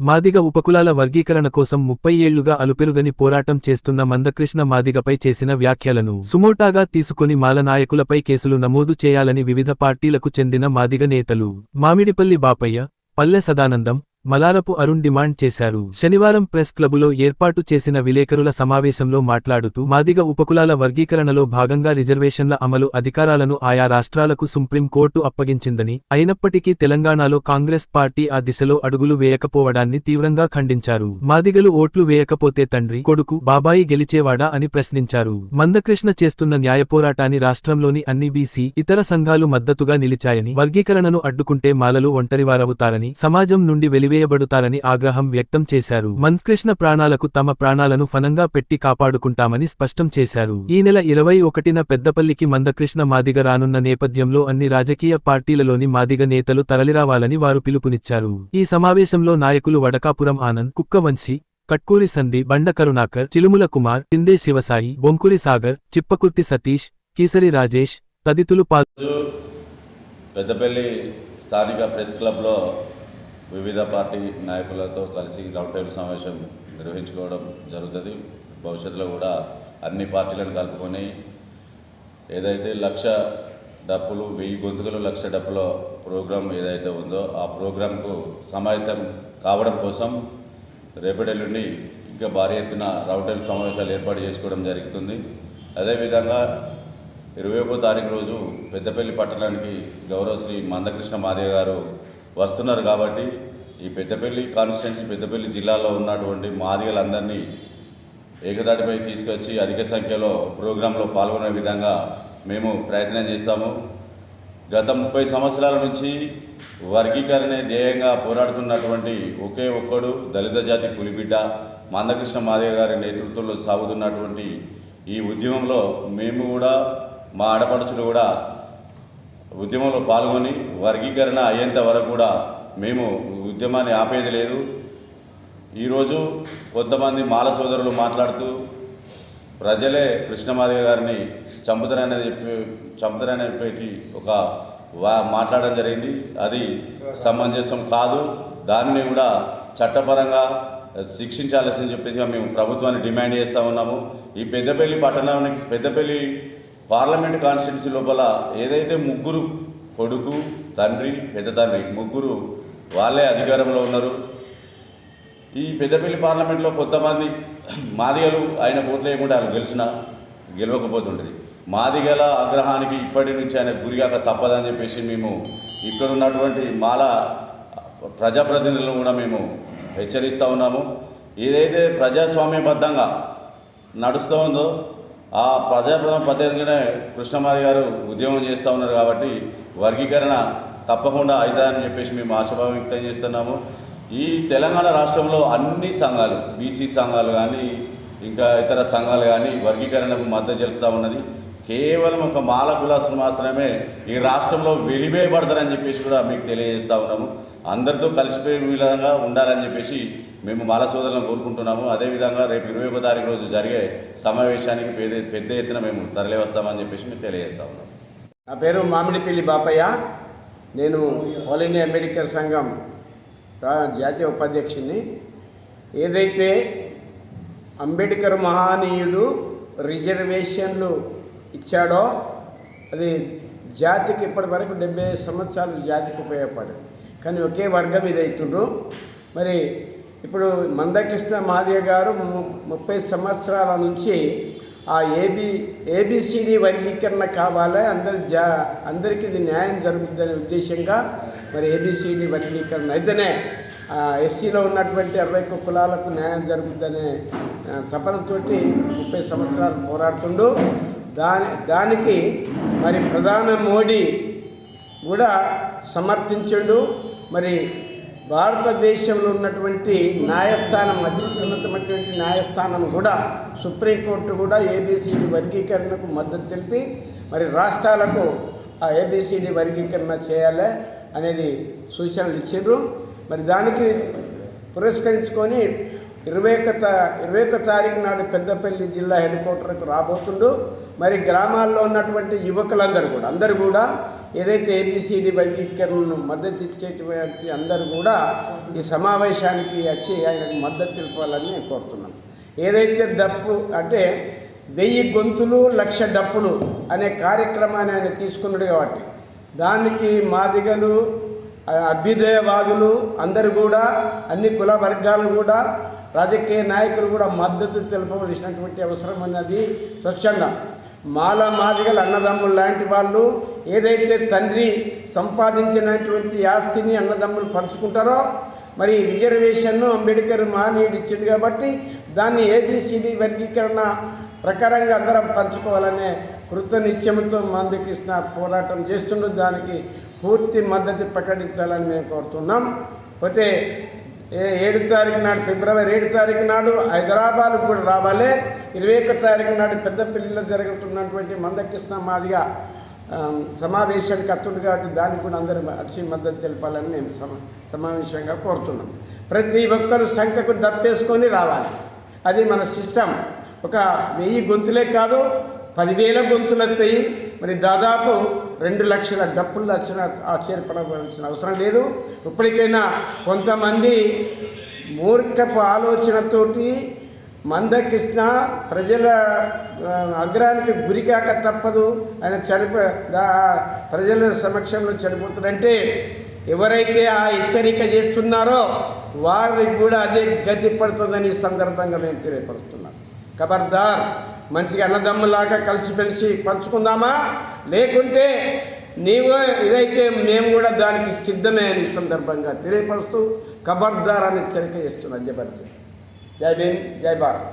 మాదిగ ఉపకులాల వర్గీకరణ కోసం ముప్పై ఏళ్ళుగా అలుపెరుగని పోరాటం చేస్తున్న మందకృష్ణ మాదిగపై చేసిన వ్యాఖ్యలను సుమోటాగా తీసుకుని మాల నాయకులపై కేసులు నమోదు చేయాలని వివిధ పార్టీలకు చెందిన మాదిగ నేతలు. మామిడిపల్లి బాపయ్య పల్లె సదానందం మలారపు అరుణ్ డిమాండ్ చేశారు. శనివారం ప్రెస్ క్లబులో ఏర్పాటు చేసిన విలేకరుల సమావేశంలో మాట్లాడుతూ మాదిగ ఉపకులాల వర్గీకరణలో భాగంగా రిజర్వేషన్ల అమలు అధికారాలను ఆయా రాష్ట్రాలకు సుప్రీంకోర్టు అప్పగించిందని అయినప్పటికీ తెలంగాణలో కాంగ్రెస్ పార్టీ ఆ దిశలో అడుగులు వేయకపోవడాన్ని తీవ్రంగా ఖండించారు. మాదిగలు ఓట్లు వేయకపోతే తండ్రి కొడుకు బాబాయి గెలిచేవాడా అని ప్రశ్నించారు. మందకృష్ణ చేస్తున్న న్యాయపోరాటాన్ని రాష్ట్రంలోని అన్ని బీసీ ఇతర సంఘాలు మద్దతుగా నిలిచాయని వర్గీకరణను అడ్డుకుంటే మాలలు ఒంటరివారవుతారని సమాజం నుండి వెలివేయబడుతారని ఆగ్రహం వ్యక్తం చేశారు. మందకృష్ణ ప్రాణాలకు తమ ప్రాణాలను ఫనంగా పెట్టి కాపాడుకుంటామని స్పష్టం చేశారు. ఈ నెల ఇరవై ఒకటిన పెద్దపల్లికి మందకృష్ణ మాదిగ రానున్న నేపథ్యంలో అన్ని రాజకీయ పార్టీలలోని మాదిగ నేతలు తరలిరావాలని వారు పిలుపునిచ్చారు. ఈ సమావేశంలో నాయకులు వడకాపురం ఆనంద్ కుక్కవంశీ కట్కూరి సంధి బండ కరుణాకర్ చిలుముల కుమార్ టిందే శివసాయి బొంకురి సాగర్ చిప్పకుర్తి సతీష్ కీసరి రాజేష్ తదితులు పాల్ పెద్దపల్లి స్థానిక ప్రెస్ క్లబ్లో వివిధ పార్టీ నాయకులతో కలిసి రౌండ్ టేబుల్ సమావేశం నిర్వహించుకోవడం జరుగుతుంది. భవిష్యత్తులో కూడా అన్ని పార్టీలను కలుపుకొని ఏదైతే లక్ష డప్పులు వెయ్యి గొంతుకలు లక్ష డప్పుల ప్రోగ్రాం ఏదైతే ఉందో ఆ ప్రోగ్రాంకు సమాహితం కావడం కోసం రేపటి ఇంకా భారీ ఎత్తున రౌండ్ టేబుల్ సమావేశాలు ఏర్పాటు చేసుకోవడం జరుగుతుంది. అదేవిధంగా ఇరవై ఒకటో తారీఖు రోజు పెద్దపల్లి పట్టణానికి గౌరవ శ్రీ మందకృష్ణ మాదే గారు వస్తున్నారు కాబట్టి ఈ పెద్దపల్లి కాన్స్టిట్యున్సీ పెద్దపల్లి జిల్లాలో ఉన్నటువంటి మాదిగలందరినీ ఏకదాటిపై తీసుకొచ్చి అధిక సంఖ్యలో ప్రోగ్రాంలో పాల్గొనే విధంగా మేము ప్రయత్నం చేస్తాము. గత ముప్పై సంవత్సరాల నుంచి వర్గీకరణ ధ్యేయంగా పోరాడుతున్నటువంటి ఒకే ఒక్కడు దళిత జాతి పులిబిడ్డ మందకృష్ణ మాదిగ గారి నేతృత్వంలో సాగుతున్నటువంటి ఈ ఉద్యమంలో మేము కూడా మా ఆడపడుచులు కూడా ఉద్యమంలో పాల్గొని వర్గీకరణ అయ్యేంత వరకు కూడా మేము ఉద్యమాన్ని ఆపేది లేదు. ఈరోజు కొంతమంది మాల సోదరులు మాట్లాడుతూ ప్రజలే కృష్ణమాదిగ గారిని చంపుతారని చెప్పి చంపుతారని చెప్పి ఒక వా మాట్లాడడం జరిగింది. అది సమంజసం కాదు. దానిని కూడా చట్టపరంగా శిక్షించాల్సిందని చెప్పేసి మేము ప్రభుత్వాన్ని డిమాండ్ చేస్తూ ఉన్నాము. ఈ పెద్దపల్లి పట్టణానికి పెద్దపల్లి పార్లమెంట్ కాన్స్టిట్యున్సీ లోపల ఏదైతే ముగ్గురు కొడుకు తండ్రి పెద్ద తండ్రి ముగ్గురు వాళ్ళే అధికారంలో ఉన్నారు. ఈ పెద్దపల్లి పార్లమెంట్లో కొంతమంది మాదిగలు ఆయన ఓట్లు వేయకుండా వాళ్ళు గెలిచినా గెలవకపోతుంటుంది మాదిగల ఆగ్రహానికి ఇప్పటి నుంచి ఆయన గురిగాక తప్పదని చెప్పేసి మేము ఇక్కడ ఉన్నటువంటి మాల ప్రజాప్రతినిధులను కూడా మేము హెచ్చరిస్తూ ఉన్నాము. ఏదైతే ప్రజాస్వామ్యబద్ధంగా నడుస్తూ ఉందో ఆ ప్రజాప్రథమ పద్ధతిగానే కృష్ణమాది గారు ఉద్యమం చేస్తూ ఉన్నారు కాబట్టి వర్గీకరణ తప్పకుండా అవుతుందని చెప్పేసి మేము ఆశాభావం వ్యక్తం చేస్తున్నాము. ఈ తెలంగాణ రాష్ట్రంలో అన్ని సంఘాలు బీసీ సంఘాలు కానీ ఇంకా ఇతర సంఘాలు కానీ వర్గీకరణకు మద్దతు చేస్తూ ఉన్నది. కేవలం ఒక మాల కులాసులు మాత్రమే ఈ రాష్ట్రంలో వెలివేయబడతారని చెప్పేసి కూడా మీకు తెలియజేస్తూ ఉన్నాము. అందరితో కలిసిపోయే విధంగా ఉండాలని చెప్పేసి మేము మాల సోదరులను కోరుకుంటున్నాము. అదేవిధంగా రేపు ఇరవై ఒక తారీఖు రోజు జరిగే సమావేశానికి పెద్ద పెద్ద ఎత్తున మేము తరలి వస్తామని చెప్పేసి మీకు తెలియజేస్తా ఉన్నాం. నా పేరు మామిడిపల్లి బాపయ్య. నేను ఆల్ ఇండియా అంబేద్కర్ సంఘం జాతీయ ఉపాధ్యక్షుని ఏదైతే అంబేద్కర్ మహానీయుడు రిజర్వేషన్లు ఇచ్చాడో అది జాతికి ఇప్పటి వరకు డెబ్బై సంవత్సరాలు జాతికి ఉపయోగపడదు. కానీ ఒకే వర్గం ఇది అవుతుండ్రు మరి ఇప్పుడు మందకృష్ణ మాదిగ గారు ము- ముప్పై సంవత్సరాల నుంచి ఆ ఏబి ఏబిసిడి వర్గీకరణ కావాలి అందరి జా అందరికీ ఇది న్యాయం జరుగుతుందనే ఉద్దేశంగా మరి ఏబిసిడి వర్గీకరణ అయితేనే ఎస్సీలో ఉన్నటువంటి అరవై ఒక్క కులాలకు న్యాయం జరుగుతుందనే తపనతోటి ముప్పై సంవత్సరాలు పోరాడుతుండు. దాని దానికి మరి ప్రధాన మోడీ కూడా సమర్థించండు. మరి భారతదేశంలో ఉన్నటువంటి న్యాయస్థానం అత్యున్నతమైనటువంటి న్యాయస్థానం కూడా సుప్రీంకోర్టు కూడా ఏబిసిడి వర్గీకరణకు మద్దతు తెలిపి మరి రాష్ట్రాలకు ఆ ఏబిసిడి వర్గీకరణ చేయాలి అనేది సూచనలు ఇచ్చారు మరి దానికి పురస్కరించుకొని ఇరవై ఒక తా ఇరవై ఒక్క తారీఖు నాడు పెద్దపల్లి జిల్లా హెడ్ క్వార్టర్కు రాబోతుండు. మరి గ్రామాల్లో ఉన్నటువంటి యువకులందరూ కూడా అందరూ కూడా ఏదైతే ఏబిసిడి వైద్యకరణను మద్దతు ఇచ్చేటువంటి అందరూ కూడా ఈ సమావేశానికి వచ్చి ఆయనకు మద్దతు తెలిపాలని నేను కోరుతున్నాను ఏదైతే డప్పు అంటే వెయ్యి గొంతులు లక్ష డప్పులు అనే కార్యక్రమాన్ని ఆయన తీసుకున్నాడు కాబట్టి దానికి మాదిగలు అభ్యుదయవాదులు అందరూ కూడా అన్ని కుల వర్గాలు కూడా రాజకీయ నాయకులు కూడా మద్దతు తెలపవలసినటువంటి అవసరం అన్నది స్వచ్ఛంగా మాల మాదిగల అన్నదమ్ములు లాంటి వాళ్ళు ఏదైతే తండ్రి సంపాదించినటువంటి ఆస్తిని అన్నదమ్ములు పంచుకుంటారో మరి రిజర్వేషన్ను అంబేద్కర్ మహనీయుడు ఇచ్చింది కాబట్టి దాన్ని ఏబిసిడి వర్గీకరణ ప్రకారంగా అందరం పంచుకోవాలనే కృత నిశ్చయంతో మందకృష్ణ పోరాటం చేస్తుండే. దానికి పూర్తి మద్దతు ప్రకటించాలని మేము కోరుతున్నాం. పోతే ఏడు తారీఖు నాడు ఫిబ్రవరి ఏడు తారీఖు నాడు హైదరాబాద్ కూడా రావాలి. ఇరవై ఒక్క తారీఖు నాడు పెద్దపల్లిలో జరుగుతున్నటువంటి మందకృష్ణ మాదిగా సమావేశానికి అత్తుడు కాబట్టి దానికి కూడా అందరూ వచ్చి మద్దతు తెలపాలని మేము సమా సమావేశంగా కోరుతున్నాం. ప్రతి ఒక్కరు సంఖ్యకు దప్పేసుకొని రావాలి. అది మన సిస్టమ్. ఒక వెయ్యి గొంతులే కాదు పదివేల గొంతులు వస్తాయి మరి దాదాపు రెండు లక్షల డబ్బులు వచ్చిన ఆశ్చర్యపడవలసిన అవసరం లేదు. ఇప్పటికైనా కొంతమంది మూర్ఖపు ఆలోచనతోటి మందకృష్ణ ప్రజల ఆ, అగ్రానికి గురికాక తప్పదు. ఆయన చనిపో దా- ప్రజల సమక్షంలో చనిపోతాడంటే ఎవరైతే ఆ హెచ్చరిక చేస్తున్నారో వారికి కూడా అదే గతి పడుతుందని ఈ సందర్భంగా మేము తెలియపరుస్తున్నాం. ఖబర్దార్ మంచిగా అన్నదమ్ములాగా కలిసిమెలిసి పంచుకుందామా? లేకుంటే నీవు ఇదైతే మేము కూడా దానికి సిద్ధమే అని ఈ సందర్భంగా తెలియపరుస్తూ ఖబర్దార్ అని హెచ్చరిక చేస్తున్నాం జబర్దస్త్ జై భీమ్ జై భారత్.